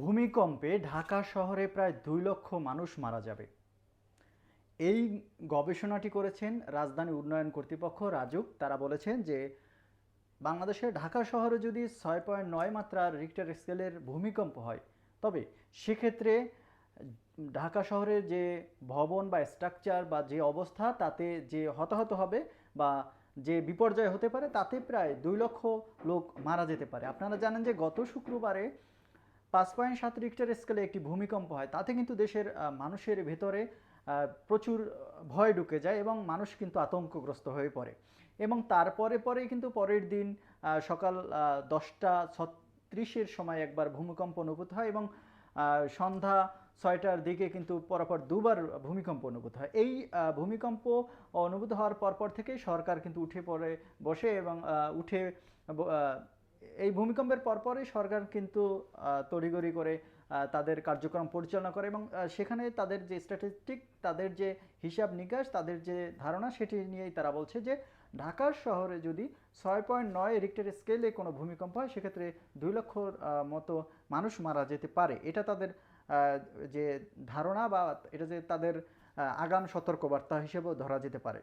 ভূমিকম্পে ঢাকা শহরে প্রায় দুই লক্ষ মানুষ মারা যাবে। এই গবেষণাটি করেছেন রাজধানী উন্নয়ন কর্তৃপক্ষ রাজুক। তারা বলেছেন যে বাংলাদেশের ঢাকা শহরে যদি ছয় পয়েন্ট নয় মাত্রার রিক্টার স্কেলের ভূমিকম্প হয়, তবে সেক্ষেত্রে ঢাকা শহরের যে ভবন বা স্ট্রাকচার বা যে অবস্থা, তাতে যে হতাহত হবে বা যে বিপর্যয় হতে পারে, তাতে প্রায় দুই লক্ষ লোক মারা যেতে পারে। আপনারা জানেন যে গত শুক্রবারে পাঁচ পয়েন্ট সাত রিক্টার স্কেলে একটি ভূমিকম্প হয়, তাতে কিন্তু দেশের মানুষের ভেতরে প্রচুর ভয় ঢুকে যায় এবং মানুষ কিন্তু আতঙ্কগ্রস্ত হয়ে পড়ে। এবং তারপরে পরে কিন্তু পরের দিন সকাল দশটা ছত্রিশের সময় একবার ভূমিকম্প অনুভূত হয় এবং সন্ধ্যা ছয়টার দিকে কিন্তু পরপর দুবার ভূমিকম্প অনুভূত হয়। এই ভূমিকম্প অনুভূত হওয়ার পরপর থেকেই সরকার কিন্তু উঠে পড়ে, বসে এবং উঠে এই ভূমিকম্পের পরপরই সরকার কিন্তু আহ, তড়িঘড়ি করে তাদের কার্যক্রম পরিচালনা করে এবং সেখানে তাদের যে স্ট্যাটিস্টিক তাদের যে হিসাব নিকাশ তাদের যে ধারণা সেটি নিয়েই তারা বলছে যে ঢাকার শহরে যদি ছয় পয়েন্ট নয় রিক্টার স্কেলে কোনো ভূমিকম্প হয় সেক্ষেত্রে দুই লক্ষর মতো মানুষ মারা যেতে পারে। এটা তাদের যে ধারণা বা এটা যে তাদের আগাম সতর্কবার্তা হিসেবেও ধরা যেতে পারে।